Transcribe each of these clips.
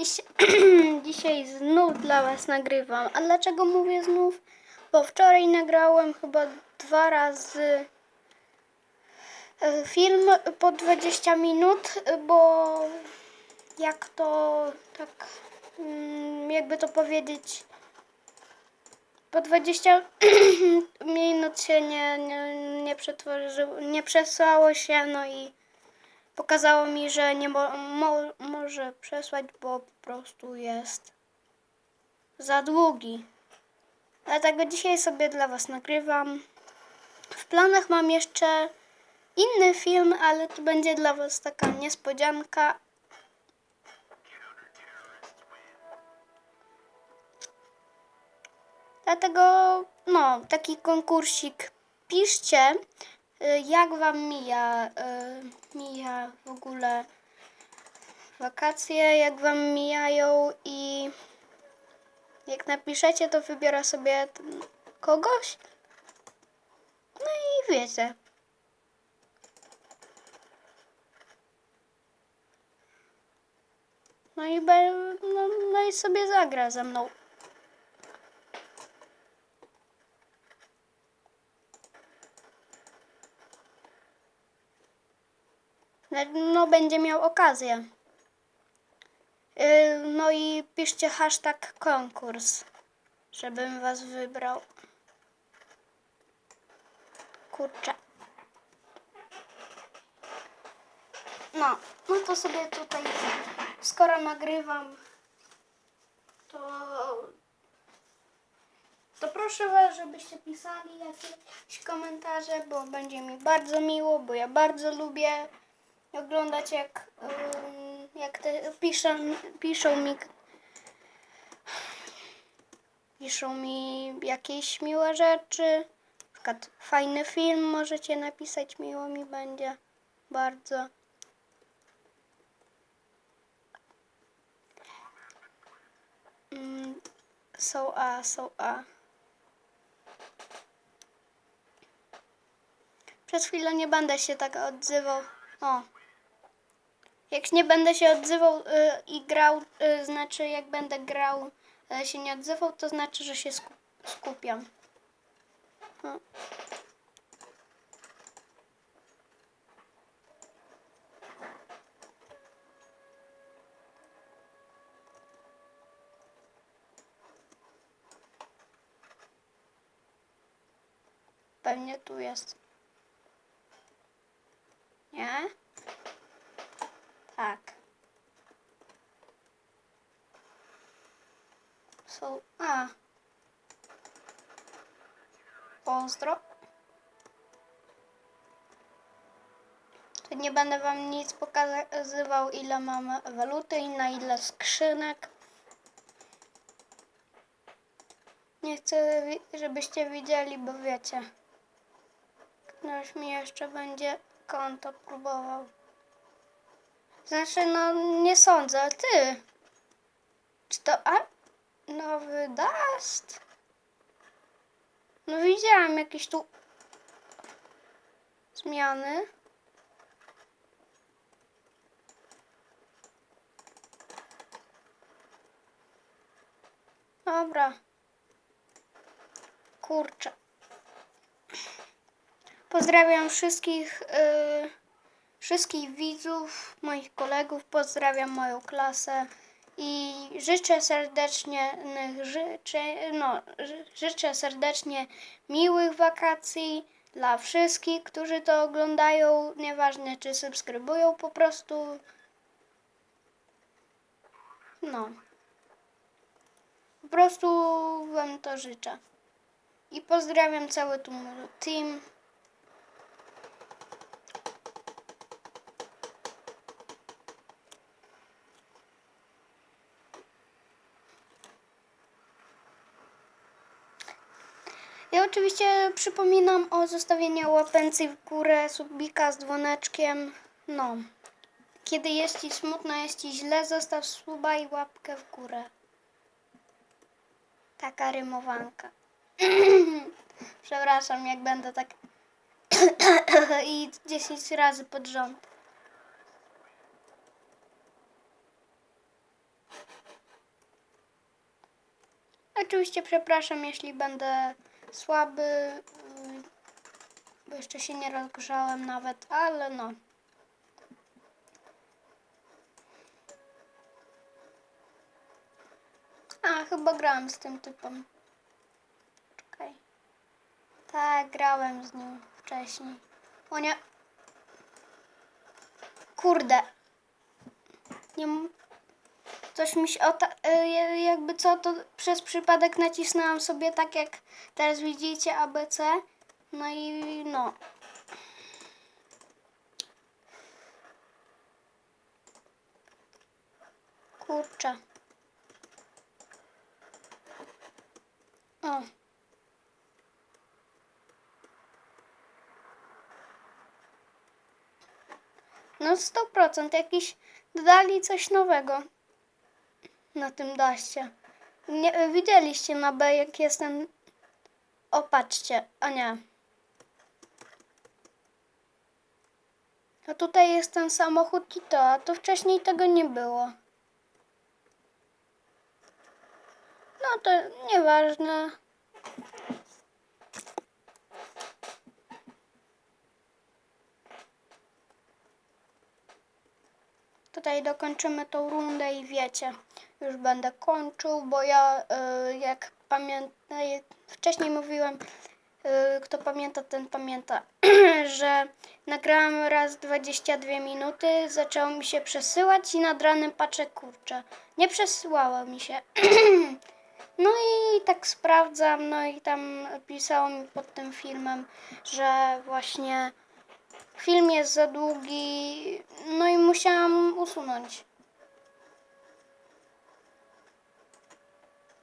Dziś, dzisiaj znów dla Was nagrywam. A dlaczego mówię znów? Bo wczoraj nagrałem chyba dwa razy e, film po 20 minut, bo jak to tak, mm, jakby to powiedzieć, po 20 minut się nie, nie, nie przetworzyło, nie przesłało się, no i pokazało mi, że nie mo, mo, może przesłać, bo po prostu jest za długi. Dlatego dzisiaj sobie dla Was nagrywam. W planach mam jeszcze inny film, ale to będzie dla Was taka niespodzianka. Dlatego, no, taki konkursik. Piszcie, jak Wam mija, y, mija w ogóle wakacje, jak Wam mijają i jak napiszecie, to wybiorę sobie kogoś. No i wiecie. No i, no, no i sobie zagra ze mną. No, będzie miał okazję. Yy, No i piszcie hashtag konkurs, żebym was wybrał. Kurczę. No, no to sobie tutaj, skoro nagrywam, to, to proszę was, żebyście pisali jakieś komentarze, bo będzie mi bardzo miło, bo ja bardzo lubię oglądać jak, jak te piszą, piszą mi piszą mi jakieś miłe rzeczy. Na przykład fajny film możecie napisać, miło mi będzie bardzo. Mm, są A, są A. Przez chwilę nie będę się tak odzywał. O. Jak nie będę się odzywał y, i grał, y, znaczy jak będę grał, y, się nie odzywał, to znaczy, że się sku- skupiam. O. Pewnie tu jest. Nie? Tak. Są. A. Pozdro. Nie będę wam nic pokazywał, ile mam waluty i na ile skrzynek. Nie chcę, żebyście widzieli, bo wiecie. Ktoś mi jeszcze będzie konto próbował. Znaczy, no nie sądzę, ty. Czy to a, nowy dust? No widziałam jakieś tu zmiany. Dobra. Kurczę. Pozdrawiam wszystkich, y, wszystkich widzów, moich kolegów, pozdrawiam moją klasę i życzę serdecznie, życzę, no, ży- życzę serdecznie miłych wakacji dla wszystkich, którzy to oglądają, nieważne czy subskrybują, po prostu no. Po prostu wam to życzę. I pozdrawiam cały team. Oczywiście przypominam o zostawieniu łapencji w górę, subika z dzwoneczkiem. No. Kiedy jest ci smutno, jest ci źle, zostaw suba i łapkę w górę. Taka rymowanka. Przepraszam, jak będę tak i 10 razy pod rząd. oczywiście przepraszam, jeśli będę słaby, bo jeszcze się nie rozgrzałem nawet, ale no. A, chyba grałem z tym typem. Czekaj. Tak, grałem z nim wcześniej. O nie. Kurde. Nie Coś mi się, y, jakby co, to przez przypadek nacisnęłam sobie tak jak teraz widzicie ABC. No i no. Kurczę. O. No 100% jakiś dodali coś nowego na tym daście. Nie, widzieliście na B jak jestem. O patrzcie, a nie. A tutaj jest ten samochód i to, a to wcześniej tego nie było. No to nieważne. Tutaj dokończymy tą rundę i wiecie, już będę kończył, bo ja y, jak pamiętam, wcześniej mówiłem, y, kto pamięta, ten pamięta, że nagrałam raz 22 minuty, zaczęło mi się przesyłać i nad ranem patrzę, kurczę, nie przesyłało mi się. No i tak sprawdzam, no i tam pisało mi pod tym filmem, że właśnie film jest za długi, no i musiałam usunąć.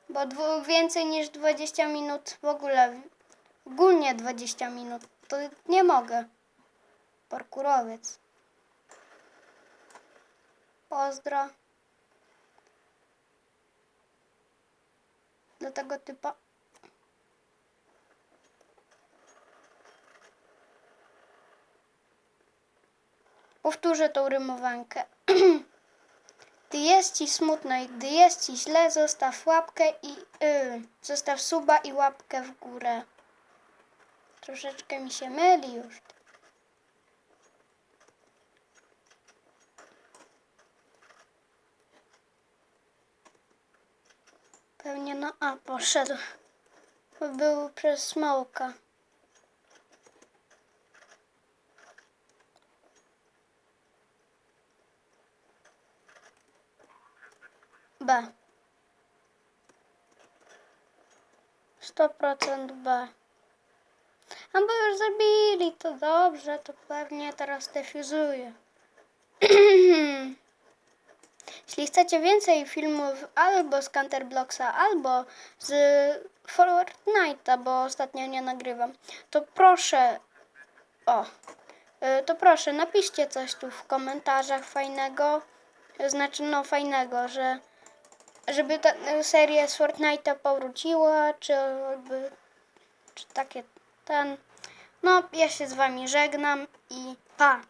Bo dwu, więcej niż 20 minut w ogóle, ogólnie 20 minut, to nie mogę. Parkurowiec. Pozdro. Do tego typa. Powtórzę tą rymowankę. Gdy jest ci smutno i gdy jest ci źle, zostaw łapkę i y, zostaw suba i łapkę w górę. Troszeczkę mi się myli już. Pewnie na A poszedł. Był przez smoka. B. 100% B. A bo już zabili, to dobrze, to pewnie teraz defuzuje. Jeśli chcecie więcej filmów albo z Counterblocksa, albo z Fortnite'a, bo ostatnio nie nagrywam, to proszę, o, y, to proszę, napiszcie coś tu w komentarzach fajnego, znaczy no fajnego, że żeby ta seria z Fortnite'a powróciła, czy jakby, czy takie ten. No, ja się z wami żegnam i pa!